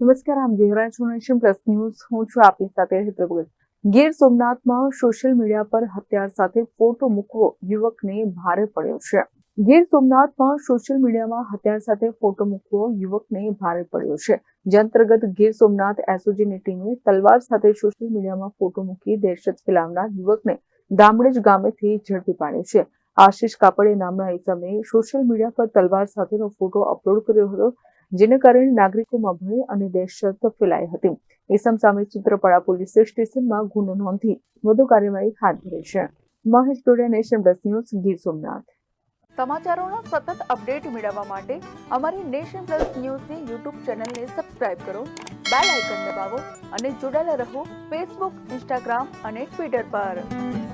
નમસ્કાર, આમ જોઈ છું નેશન પ્લસ ન્યૂઝ. હું છું આપની સાથે હેતલ ગીર સોમનાથમાં સોશિયલ મીડિયા પર હથિયાર સાથે ફોટો મૂકવો યુવકને ભારે પડ્યો છે. ગીર સોમનાથમાં સોશિયલ મીડિયામાં હથિયાર સાથે ફોટો મૂકવો યુવકને ભારે પડ્યો છે. જે અંતર્ગત ગીર સોમનાથ એસઓજીની ટીમે તલવાર સાથે સોશિયલ મીડિયામાં ફોટો મૂકી દહેશત ફેલાવનાર યુવકને દામડેજ ગામેથી ઝડપી પાડ્યો છે. આશિષ કાપડે નામના ઇસમે સોશિયલ મીડિયા પર તલવાર સાથેનો ફોટો અપલોડ કર્યો હતો. જેને કારણે નાગરિકોમાં ભય અને દહેશત ફેલાઈ હતી. ઇસમ સામે ચિત્રપાડા પોલીસ સ્ટેશનમાં ગુનો નોંધી વધુ કાર્યવાહી હાથ ધરી છે. Mahesh Dodiya, nation plus news, Gir Somnath. સમાચારોનો સતત અપડેટ મેળવવા માટે અમારી નેશન પ્લસ ન્યૂઝની યુટ્યુબ ચેનલને સબસ્ક્રાઇબ કરો, બેલ આઇકન દબાવો અને જોડાયેલા રહો ફેસબુક, ઇન્સ્ટાગ્રામ અને ટ્વિટર પર.